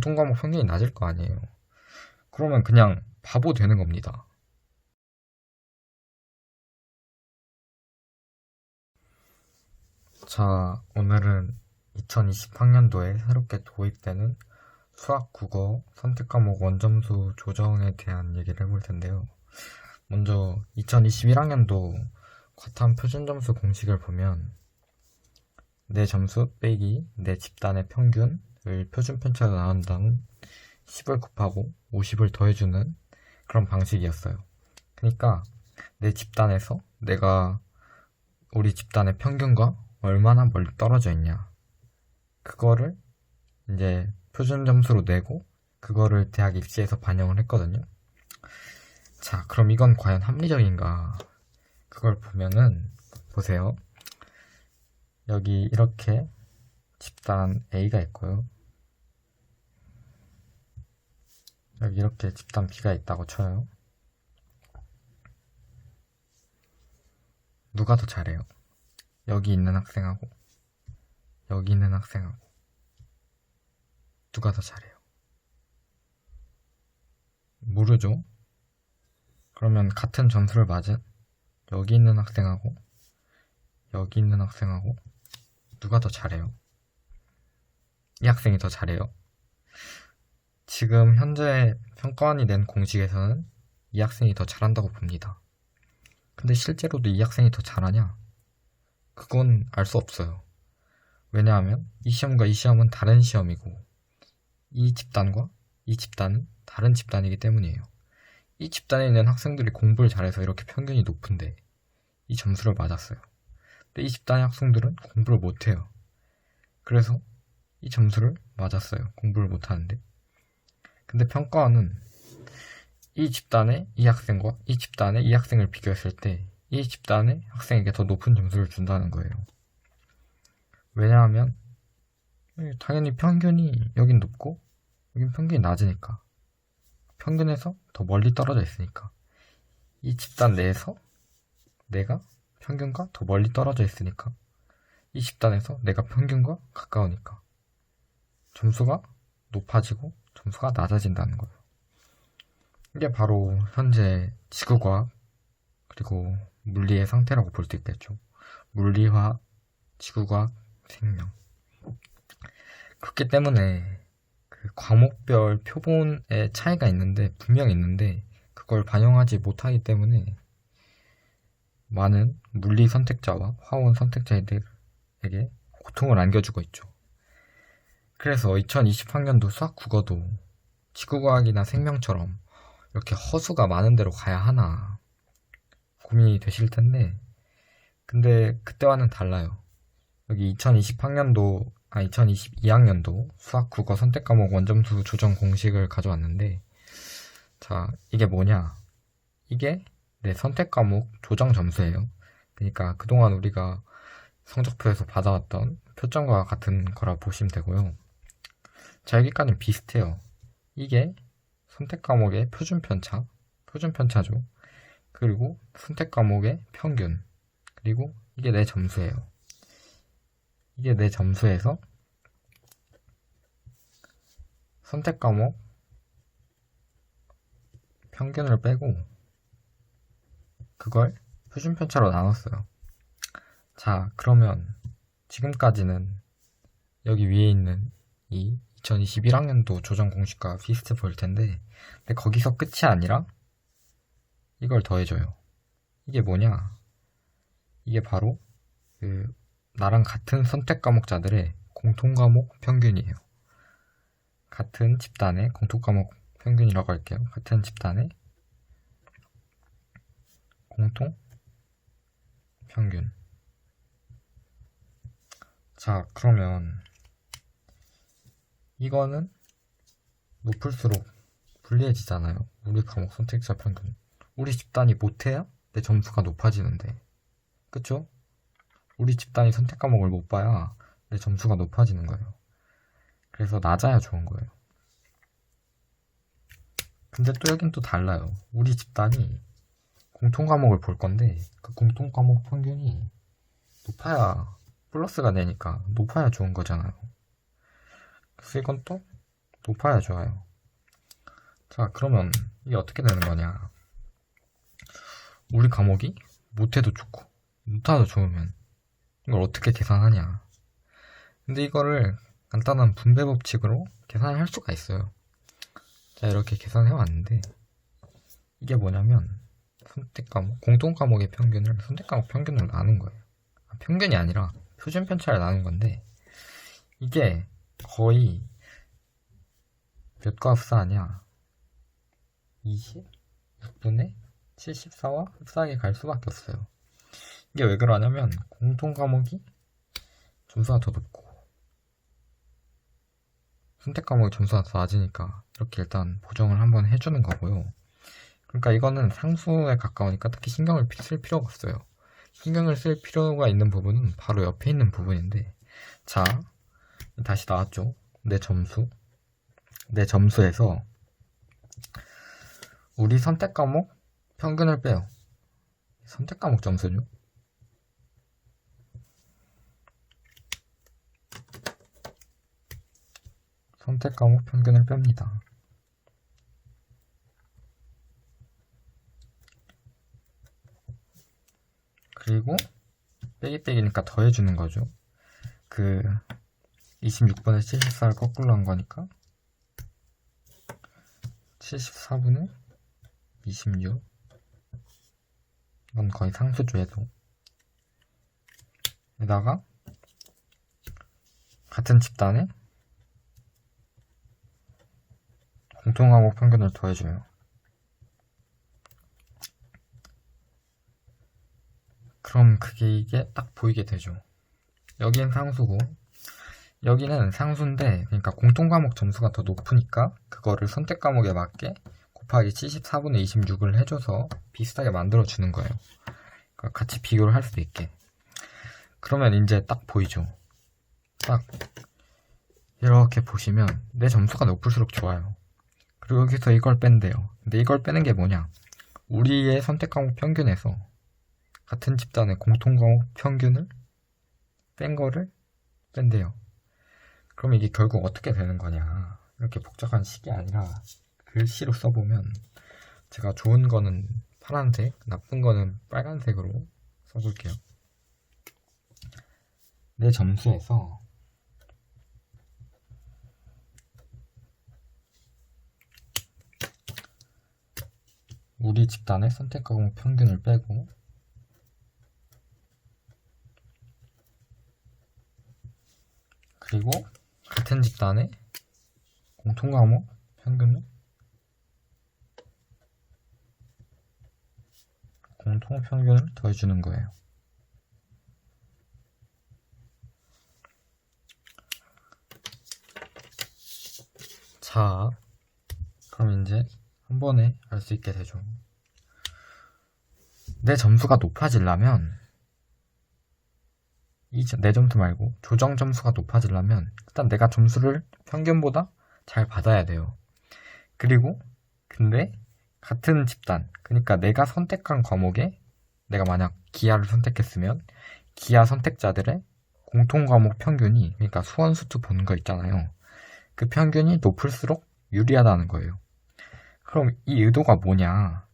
공통 과목 평균이 낮을 거 아니에요. 그러면 그냥 바보 되는 겁니다. 자, 오늘은 2020학년도에 새롭게 도입되는 수학, 국어, 선택 과목 원점수 조정에 대한 얘기를 해볼 텐데요. 먼저 2021학년도 과탐 표준 점수 공식을 보면 내 점수 빼기 내 집단의 평균을 표준 편차로 나눈 다음 10을 곱하고 50을 더해주는 그런 방식이었어요. 그러니까 내 집단에서 내가 우리 집단의 평균과 얼마나 멀리 떨어져 있냐. 그거를 이제 표준 점수로 내고 그거를 대학 입시에서 반영을 했거든요. 자, 그럼 이건 과연 합리적인가? 그걸 보면은 보세요. 여기 이렇게 집단 A가 있고요. 여기 이렇게 집단 B가 있다고 쳐요. 누가 더 잘해요? 여기 있는 학생하고 여기 있는 학생하고 누가 더 잘해요? 모르죠? 그러면 같은 점수를 맞은 여기 있는 학생하고 여기 있는 학생하고 누가 더 잘해요? 이 학생이 더 잘해요. 지금 현재 평가원이 낸 공식에서는 이 학생이 더 잘한다고 봅니다. 근데 실제로도 이 학생이 더 잘하냐? 그건 알 수 없어요. 왜냐하면 이 시험과 이 시험은 다른 시험이고 이 집단과 이 집단은 다른 집단이기 때문이에요. 이 집단에 있는 학생들이 공부를 잘해서 이렇게 평균이 높은데 이 점수를 맞았어요. 근데 이 집단의 학생들은 공부를 못해요. 그래서 이 점수를 맞았어요. 공부를 못하는데. 근데 평가원은 이 집단의 이 학생과 이 집단의 이 학생을 비교했을 때 이 집단의 학생에게 더 높은 점수를 준다는 거예요. 왜냐하면 당연히 평균이 여긴 높고 여긴 평균이 낮으니까 평균에서 더 멀리 떨어져 있으니까 이 집단 내에서 내가 평균과 더 멀리 떨어져 있으니까 이 집단에서 내가 평균과 가까우니까 점수가 높아지고 점수가 낮아진다는 거예요. 이게 바로 현재 지구과학 그리고 물리의 상태라고 볼 수 있겠죠. 물리화, 지구과학, 생명. 그렇기 때문에 그 과목별 표본의 차이가 있는데 분명히 있는데 그걸 반영하지 못하기 때문에 많은 물리 선택자와 화원 선택자들에게 고통을 안겨주고 있죠. 그래서 2020학년도 수학 국어도 지구과학이나 생명처럼 이렇게 허수가 많은 데로 가야 하나 고민이 되실 텐데 근데 그때와는 달라요. 여기 2020학년도 아 2022학년도 수학 국어 선택 과목 원점수 조정 공식을 가져왔는데 자 이게 뭐냐 이게 내 선택 과목 조정 점수예요. 그러니까 그동안 우리가 성적표에서 받아왔던 표점과 같은 거라 보시면 되고요. 자 여기까지는 비슷해요. 이게 선택 과목의 표준 편차, 표준 편차죠. 그리고 선택 과목의 평균, 그리고 이게 내 점수예요. 이게 내 점수에서 선택 과목 평균을 빼고 그걸 표준 편차로 나눴어요. 자, 그러면 지금까지는 여기 위에 있는 이 2021학년도 조정 공식과 비슷해 보일 텐데 근데 거기서 끝이 아니라 이걸 더해줘요. 이게 뭐냐? 이게 바로 그 나랑 같은 선택 과목자들의 공통 과목 평균이에요. 같은 집단의 공통 과목 평균이라고 할게요. 같은 집단의 공통 평균. 자, 그러면 이거는 높을수록 불리해지잖아요. 우리 과목 선택자 평균. 우리 집단이 못해야 내 점수가 높아지는데. 그쵸? 우리 집단이 선택 과목을 못 봐야 내 점수가 높아지는 거예요. 그래서 낮아야 좋은 거예요. 근데 또 여긴 또 달라요. 우리 집단이 공통 과목을 볼 건데 그 공통 과목 평균이 높아야 플러스가 되니까 높아야 좋은 거잖아요. 이건 또 높아야 좋아요. 자, 그러면 이게 어떻게 되는 거냐. 우리 과목이 못해도 좋고, 못해도 좋으면 이걸 어떻게 계산하냐. 근데 이거를 간단한 분배 법칙으로 계산을 할 수가 있어요. 자, 이렇게 계산해 왔는데, 이게 뭐냐면, 선택 과목, 공통 과목의 평균을 선택 과목 평균으로 나눈 거예요. 아, 평균이 아니라 표준 편차를 나눈 건데, 이게 거의 몇과 흡사하냐? 26분의 74와 흡사하게 갈 수밖에 없어요. 이게 왜 그러냐면, 공통 과목이 점수가 더 높고, 선택 과목의 점수가 더 낮으니까 이렇게 일단 보정을 한번 해주는 거고요. 그러니까 이거는 상수에 가까우니까 특히 신경을 쓸 필요가 없어요. 신경을 쓸 필요가 있는 부분은 바로 옆에 있는 부분인데 자 다시 나왔죠. 내 점수 내 점수에서 우리 선택 과목 평균을 빼요. 선택 과목 점수죠. 선택 과목 평균을 뺍니다. 그리고 빼기 빼기니까 더해주는 거죠. 그 26분의 74를 거꾸로 한 거니까 74분의 26 이건 거의 상수죠 해도 에다가 같은 집단에 공통과목 평균을 더해줘요. 그럼 그게 이게 딱 보이게 되죠. 여기는 상수고 여기는 상수인데 그러니까 공통 과목 점수가 더 높으니까 그거를 선택 과목에 맞게 곱하기 74분의 26을 해줘서 비슷하게 만들어 주는 거예요. 그러니까 같이 비교를 할수 있게. 그러면 이제 딱 보이죠. 딱 이렇게 보시면 내 점수가 높을수록 좋아요. 그리고 여기서 이걸 뺀대요. 근데 이걸 빼는 게 뭐냐? 우리의 선택 과목 평균에서 같은 집단의 공통 과목 평균을 뺀 거를 뺀대요. 그럼 이게 결국 어떻게 되는 거냐? 이렇게 복잡한 식이 아니라 글씨로 써보면 제가 좋은 거는 파란색, 나쁜 거는 빨간색으로 써볼게요. 내 점수에서 우리 집단의 선택 과목 평균을 빼고 그리고 같은 집단의 공통 과목 평균을 공통 평균을 더해주는 거예요. 자, 그럼 이제 한 번에 알 수 있게 되죠. 내 점수가 높아지려면 이 내 점수 말고 조정 점수가 높아지려면 일단 내가 점수를 평균보다 잘 받아야 돼요. 그리고 근데 같은 집단 그러니까 내가 선택한 과목에 내가 만약 기하를 선택했으면 기하 선택자들의 공통 과목 평균이 그러니까 수원 수투 보는 거 있잖아요. 그 평균이 높을수록 유리하다는 거예요. 그럼 이 의도가 뭐냐?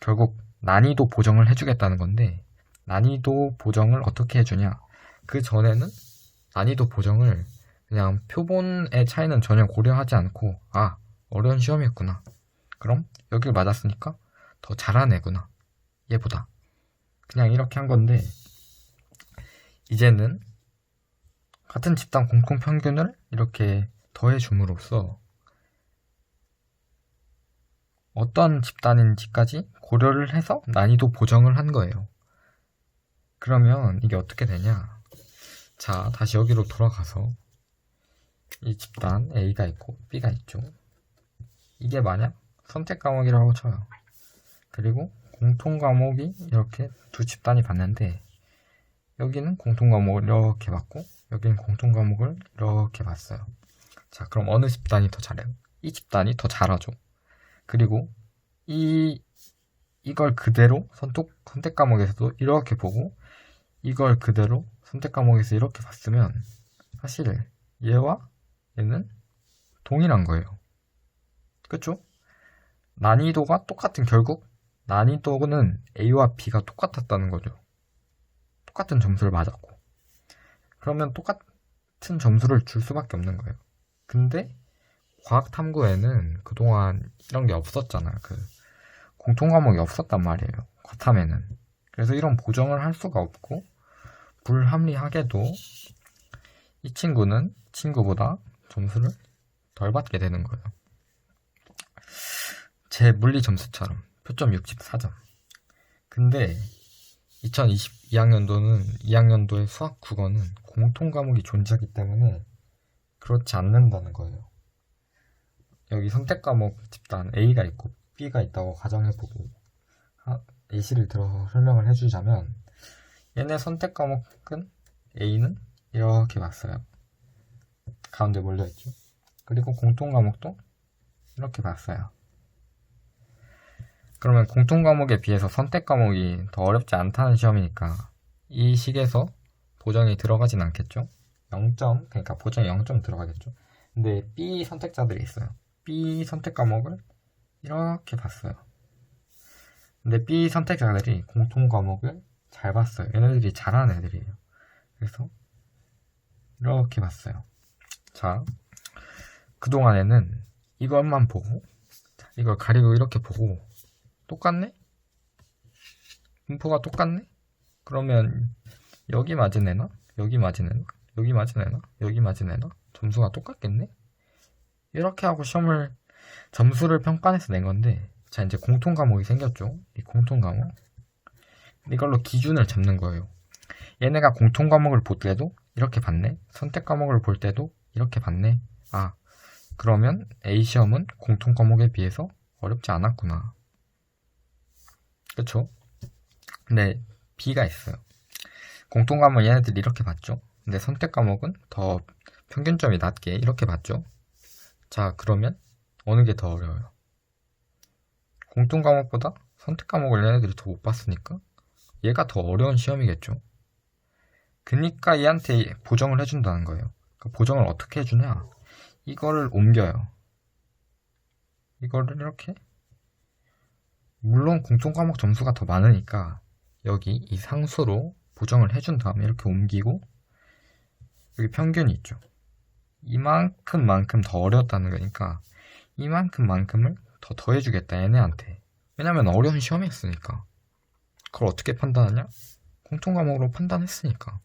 결국 난이도 보정을 해주겠다는 건데 난이도 보정을 어떻게 해주냐? 그 전에는 난이도 보정을 그냥 표본의 차이는 전혀 고려하지 않고 아 어려운 시험이었구나. 그럼 여길 맞았으니까 더 잘하네구나. 얘보다. 그냥 이렇게 한 건데 이제는 같은 집단 공통 평균을 이렇게 더해 줌으로써 어떤 집단인지까지 고려를 해서 난이도 보정을 한 거예요. 그러면 이게 어떻게 되냐? 자, 다시 여기로 돌아가서 이 집단 A가 있고 B가 있죠. 이게 만약 선택 과목이라고 쳐요. 그리고 공통 과목이 이렇게 두 집단이 봤는데 여기는 공통 과목을 이렇게 봤고 여기는 공통 과목을 이렇게 봤어요. 자, 그럼 어느 집단이 더 잘해요? 이 집단이 더 잘하죠. 그리고 이 이걸 그대로 선택 과목에서도 이렇게 보고 이걸 그대로 선택 과목에서 이렇게 봤으면 사실 얘와 얘는 동일한 거예요. 그쵸? 난이도가 똑같은 결국 난이도는 A와 B가 똑같았다는 거죠. 똑같은 점수를 맞았고. 그러면 똑같은 점수를 줄 수밖에 없는 거예요. 근데 과학 탐구에는 그동안 이런 게 없었잖아요. 그 공통 과목이 없었단 말이에요. 과탐에는. 그래서 이런 보정을 할 수가 없고 불합리하게도 이 친구는 친구보다 점수를 덜 받게 되는 거예요. 제 물리 점수처럼 표점 64점. 근데 2022학년도는 2학년도의 수학 국어는 공통 과목이 존재하기 때문에 그렇지 않는다는 거예요. 여기 선택 과목 집단 A가 있고 B가 있다고 가정해보고 하- 예시를 들어서 설명을 해주자면 얘네 선택 과목은 A는 이렇게 봤어요. 가운데 몰려있죠. 그리고 공통 과목도 이렇게 봤어요. 그러면 공통 과목에 비해서 선택 과목이 더 어렵지 않다는 시험이니까 이 식에서 보정이 들어가진 않겠죠? 0점, 그러니까 보정이 0점 들어가겠죠? 근데 B 선택자들이 있어요. B 선택 과목을 이렇게 봤어요. 근데 B 선택자들이 공통 과목을 잘 봤어요. 얘네들이 잘하는 애들이에요. 그래서 이렇게 봤어요. 자, 그동안에는 이것만 보고, 자, 이걸 가리고 이렇게 보고, 똑같네? 분포가 똑같네? 그러면 여기 맞은 애나, 여기 맞은 애나, 여기 맞은 애나, 여기 맞은 애나, 점수가 똑같겠네? 이렇게 하고 시험을, 점수를 평가해서 낸 건데, 자, 이제 공통 과목이 생겼죠? 이 공통 과목. 이걸로 기준을 잡는 거예요. 얘네가 공통 과목을 볼 때도 이렇게 봤네. 선택 과목을 볼 때도 이렇게 봤네. 아, 그러면 A 시험은 공통 과목에 비해서 어렵지 않았구나. 그쵸? 근데 B가 있어요. 공통 과목 얘네들이 이렇게 봤죠. 근데 선택 과목은 더 평균점이 낮게 이렇게 봤죠. 자, 그러면 어느 게 더 어려워요? 공통 과목보다 선택 과목을 얘네들이 더 못 봤으니까 얘가 더 어려운 시험이겠죠. 그니까 얘한테 보정을 해준다는 거예요. 그 보정을 어떻게 해주냐? 이거를 옮겨요. 이거를 이렇게 물론 공통 과목 점수가 더 많으니까 여기 이 상수로 보정을 해준 다음에 이렇게 옮기고 여기 평균이 있죠. 이만큼만큼 더 어려웠다는 거니까 이만큼만큼을 더 더해주겠다 얘네한테. 왜냐면 어려운 시험이었으니까. 그걸 어떻게 판단하냐? 공통 과목으로 판단했으니까.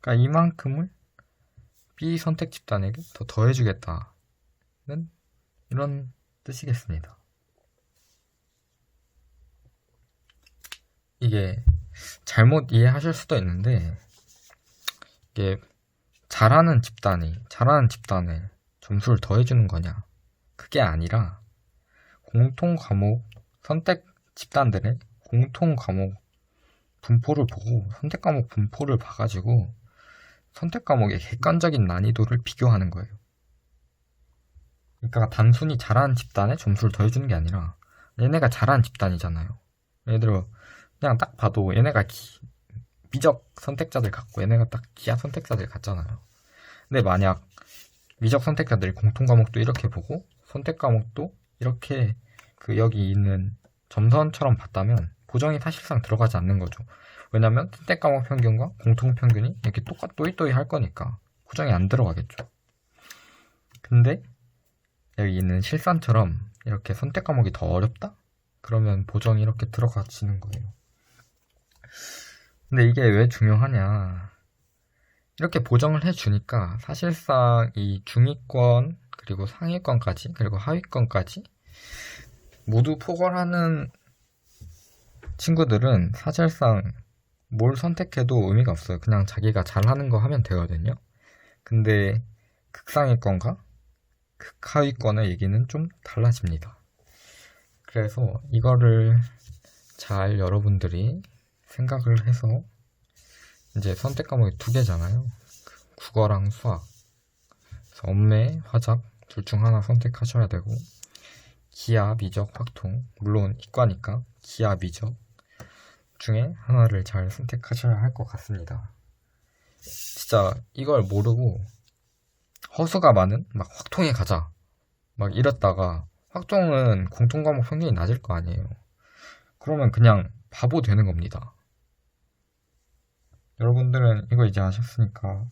그러니까 이만큼을 B 선택 집단에게 더 더해주겠다는 이런 뜻이겠습니다. 이게 잘못 이해하실 수도 있는데 이게 잘하는 집단이 잘하는 집단에 점수를 더해주는 거냐? 그게 아니라 공통 과목 선택 집단들의 공통 과목 분포를 보고 선택 과목 분포를 봐가지고 선택 과목의 객관적인 난이도를 비교하는 거예요. 그러니까 단순히 잘하는 집단에 점수를 더해주는 게 아니라 얘네가 잘하는 집단이잖아요. 예를 들어 그냥 딱 봐도 얘네가 기, 미적 선택자들 같고 얘네가 딱 기하 선택자들 같잖아요. 근데 만약 미적 선택자들이 공통 과목도 이렇게 보고 선택 과목도 이렇게 그 여기 있는 점선처럼 봤다면 보정이 사실상 들어가지 않는 거죠. 왜냐면 선택 과목 평균과 공통 평균이 이렇게 똑같 또이또이 할 거니까 보정이 안 들어가겠죠. 근데 여기 있는 실산처럼 이렇게 선택 과목이 더 어렵다? 그러면 보정이 이렇게 들어가지는 거예요. 근데 이게 왜 중요하냐? 이렇게 보정을 해주니까 사실상 이 중위권 그리고 상위권까지 그리고 하위권까지 모두 포괄하는 친구들은 사실상 뭘 선택해도 의미가 없어요. 그냥 자기가 잘하는 거 하면 되거든요. 근데 극상위권과 극하위권의 얘기는 좀 달라집니다. 그래서 이거를 잘 여러분들이 생각을 해서 이제 선택 과목이 두 개잖아요. 국어랑 수학. 엄매, 화작 둘 중 하나 선택하셔야 되고 기하, 미적, 확통. 물론 이과니까 기하, 미적 중에 하나를 잘 선택하셔야 할 것 같습니다. 진짜 이걸 모르고 허수가 많은 막 확통에 가자 막 이랬다가 확통은 공통 과목 평균이 낮을 거 아니에요. 그러면 그냥 바보 되는 겁니다. 여러분들은 이거 이제 아셨으니까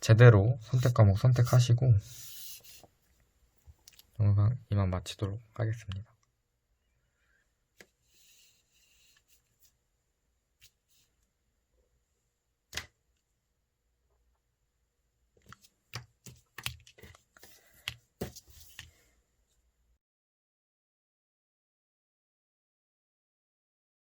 제대로 선택 과목 선택하시고 영상 이만 마치도록 하겠습니다.